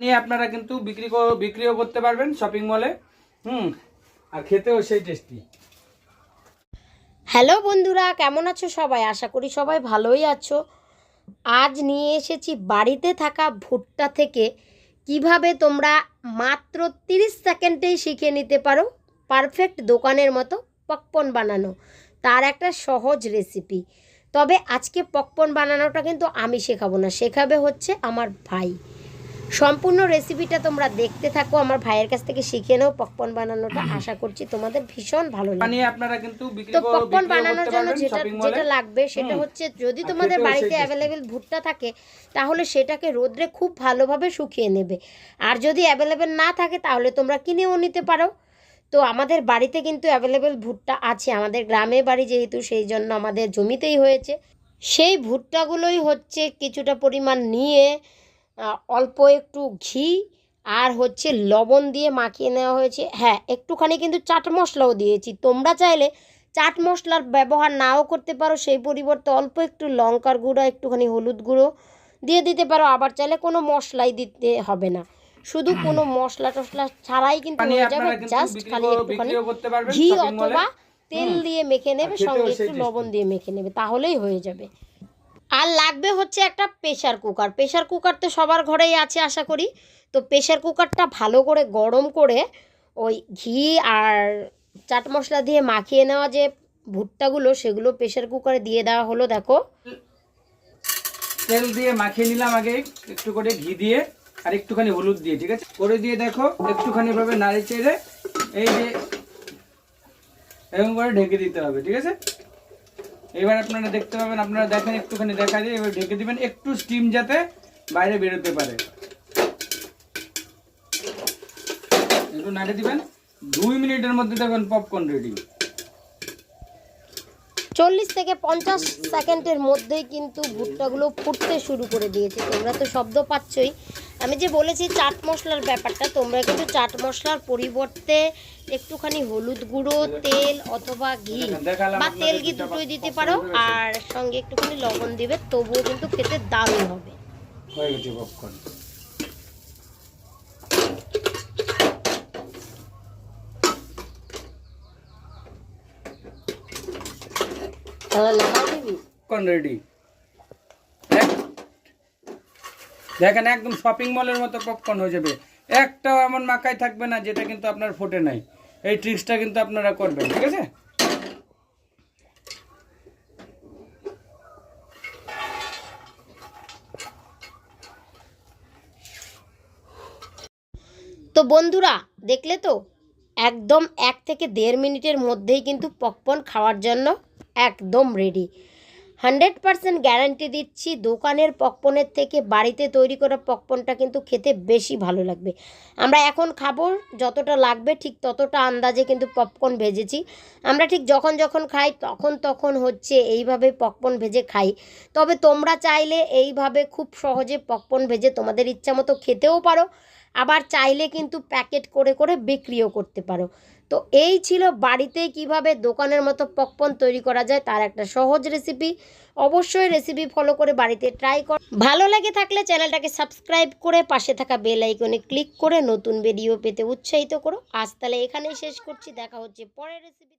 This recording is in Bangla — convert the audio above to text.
নিয়ে আপনারা কিন্তু বিক্রি বিক্রিও করতে পারবেন শপিং মলে হুম, আর খেতেও সেই টেস্টি হ্যালো বন্ধুরা, কেমন আছো সবাই? আশা করি সবাই ভালোই আছো। আজ নিয়ে এসেছি বাড়িতে থাকা ভুট্টা থেকে কীভাবে তোমরা মাত্র তিরিশ সেকেন্ডেই শিখে নিতে পারো। পারফেক্ট দোকানের মতো পকপন বানানো। তার একটা সহজ রেসিপি তবে আজকে পকপন বানানোটা কিন্তু আমি শেখাবো না, শেখাবে হচ্ছে আমার ভাই। সম্পূর্ণ রেসিপিটা তোমরা দেখতে থাকো আমার ভাইয়ের কাছ থেকে শিখে নাও পকপন বানানোটা আশা করছি তোমাদের ভীষণ ভালো লাগবে। আপনারা কিন্তু তো পপকর্ন বানানোর জন্য যেটা যেটা লাগবে সেটা হচ্ছে যদি তোমাদের বাড়িতে অ্যাভেলেবেল ভুট্টা থাকে তাহলে সেটাকে রোদ্রে খুব ভালোভাবে শুকিয়ে নেবে। আর যদি অ্যাভেলেবেল না থাকে তাহলে তোমরা কিনেও নিতে পারো। তো আমাদের বাড়িতে কিন্তু অ্যাভেলেবেল ভুট্টা আছে আমাদের গ্রামে বাড়ি যেহেতু সেই জন্য আমাদের জমিতেই হয়েছে। সেই ভুট্টাগুলোই হচ্ছে কিছুটা পরিমাণ নিয়ে অল্প একটু ঘি আর হচ্ছে লবণ দিয়ে মাখিয়ে নেওয়া হয়েছে। হ্যাঁ একটুখানি কিন্তু চাট মশলাও দিয়েছি। তোমরা চাইলে চাট মশলার ব্যবহার নাও করতে পারো সেই পরিবর্তে অল্প একটু লঙ্কার গুঁড়ো একটুখানি হলুদ গুঁড়ো দিয়ে দিতে পারো। আবার চাইলে কোনো মশলাই দিতে হবে না। শুধু কোনো মশলা টশলা ছাড়াই কিন্তু হয়ে যাবে জাস্ট খালি একটুখানি ঘি অথবা তেল দিয়ে মেখে নেবে সঙ্গে একটু লবণ দিয়ে মেখে নেবে তাহলেই হয়ে যাবে। আর লাগবে হচ্ছে একটা প্রেশার কুকার প্রেশার কুকার তো সবার ঘরেই আছে আশা করি। তো প্রেশার কুকারটা ভালো করে গরম করে ওই ঘি আর চাট মশলা দিয়ে মাখিয়ে নেওয়া যে ভুট্টাগুলো, সেগুলো প্রেশার কুকারে দিয়ে দেওয়া হলো, দেখো। তেল দিয়ে মাখিয়ে নিলাম আগে, একটু করে ঘি দিয়ে আর একটুখানি হলুদ দিয়ে, ঠিক আছে? করে দিয়ে দেখো, একটুখানি ভাবে নাড়ে চেড়ে এই যে এরকম করে ঢেকে দিতে হবে, ঠিক আছে? এবার আপনারা দেখতে পাবেন, আপনারা দেখেন, একটুখানি দেখা দিয়ে এবার ঢেকে দিবেন, একটু স্টিম যাতে বাইরে বেরোতে পারে। একটু নাড়ে দিবেন, দুই মিনিটের মধ্যে দেখবেন পপকর্ন রেডি চল্লিশ থেকে পঞ্চাশ সেকেন্ডের মধ্যেই কিন্তু ভুট্টাগুলো ফুটতে শুরু করে দিয়েছে। তোমরা তো শব্দ পাচ্ছই। আমি যে বলেছি চাট মশলার ব্যাপারটা তোমরা কিন্তু চাট মশলার পরিবর্তে একটুখানি হলুদ গুঁড়ো তেল অথবা ঘি বা তেল ঘি দুটোই দিতে পারো আর সঙ্গে একটুখানি লবণ দিবে তবুও কিন্তু খেতে দারুণ হবে। হয়ে গেছে পপকর্ন তাহলে লাগাও দিবি। পপকর্ন রেডি দেখেন একদম শপিং মলের মতো পপকর্ন হয়ে যাবে। একটাও এমন মাকাই থাকবে না যেটা কিন্তু আপনার ফোটে নাই। এই ট্রিক্সটা কিন্তু আপনারা করবেন, ঠিক আছে? তো বন্ধুরা, দেখলে তো? একদম এক থেকে দেড় মিনিটের মধ্যেই কিন্তু পপকর্ন খাওয়ার জন্য একদম রেডি হান্ড্রেড পারসেন্ট গ্যারান্টি দিচ্ছি, দোকানের পপকর্নের থেকে বাড়িতে তৈরি করা পপকর্নটা কিন্তু খেতে বেশি ভালো লাগবে। আমরা এখন খাব, যতটা লাগবে ঠিক ততটা আন্দাজে কিন্তু পপকর্ন ভেজেছি। আমরা ঠিক যখন যখন খাই তখন তখন হচ্ছে এইভাবে পপকর্ন ভেজে খাই। তবে তোমরা চাইলে এইভাবে খুব সহজে পপকর্ন ভেজে তোমাদের ইচ্ছা মতো খেতেও পারো, আবার চাইলে কিন্তু প্যাকেট করে করে বিক্রিও করতে পারো। তো এই ছিল বাড়িতে কীভাবে দোকানের মতো পকপন তৈরি করা যায় তার একটা সহজ রেসিপি অবশ্যই রেসিপি ফলো করে বাড়িতে ট্রাই কর। ভালো লাগে থাকলে চ্যানেলটাকে সাবস্ক্রাইব করে পাশে থাকা বেল আইকনে ক্লিক করে নতুন ভিডিও পেতে উৎসাহিত করো। আজ তাহলে এখানেই শেষ করছি। দেখা হচ্ছে পরের রেসিপি